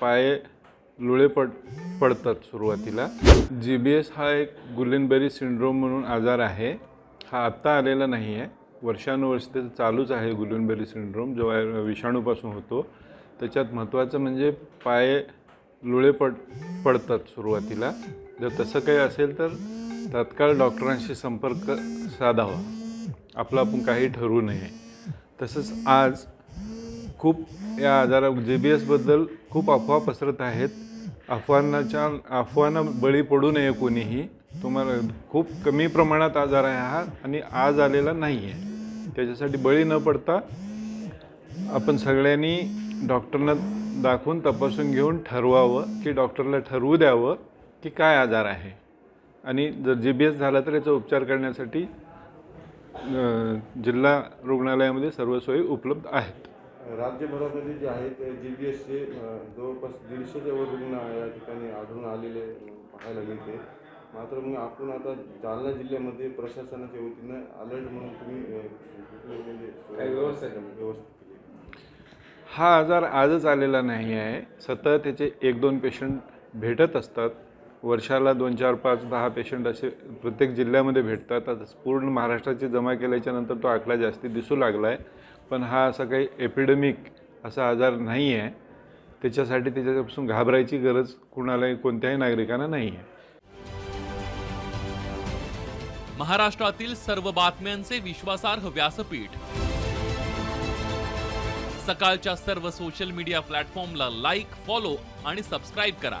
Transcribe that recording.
पाय लुळे पड पडतात सुरुवातीला. जी बी एस हा एक गुलेनबेरी सिंड्रोम म्हणून आजार आहे. हा आत्ता आलेला नाही आहे वर्षानुवर्ष त्याचं चालूच आहे गुलेनबेरी सिंड्रोम जो विषाणूपासून होतो. त्याच्यात महत्त्वाचं म्हणजे पाय लुळे पड पडतात सुरुवातीला. जर तसं काही असेल तर तात्काळ डॉक्टरांशी संपर्क साधावा. आपलं आपण काही ठरवू नये. तसंच आज खूप या आजारा जे बी एसबद्दल खूप अफवा पसरत आहेत. अफवांनाच्या अफवांना बळी पडू नये कोणीही. तुम्हाला खूप कमी प्रमाणात आजार आहे हा आणि आज आलेला नाही आहे त्याच्यासाठी बळी न पडता आपण सगळ्यांनी डॉक्टरना दाखवून तपासून घेऊन ठरवावं की डॉक्टरला ठरवू द्यावं की काय आजार आहे. आणि जर जी बी एस झाला तर याचा उपचार करण्यासाठी जिल्हा रुग्णालयामध्ये सर्व सोयी उपलब्ध आहेत. राज्यभरामध्ये जे आहेत जी बी एसचे जवळपास दीडशेच्या वर रुग्ण या ठिकाणी आढळून आलेले पाहायला मिळते. मात्र मग आपण आता जालना जिल्ह्यामध्ये प्रशासनाच्या वतीनं अलर्ट म्हणून तुम्ही म्हणजे काही व्यवस्था व्यवस्था केली. हा आजार आजच आलेला नाही आहे. सतत त्याचे एक दोन पेशंट भेटत असतात. वर्षाला दोन चार पाच दहा पेशंट असे प्रत्येक जिल्ह्यामध्ये भेटतात. आता पूर्ण महाराष्ट्राची जमा केल्याच्यानंतर तो आकडा जास्ती दिसू लागला आहे पण हा असा काही एपिडेमिक असा आजार नाही आहे त्याच्यासाठी त्याच्यापासून घाबरायची गरज कुणालाही कोणत्याही नागरिकांना नाही आहे महाराष्ट्रातील सर्व बातम्यांचे विश्वासार्ह व्यासपीठ. सकाळच्या सर्व सोशल मीडिया प्लॅटफॉर्मला लाईक फॉलो आणि सबस्क्राईब करा.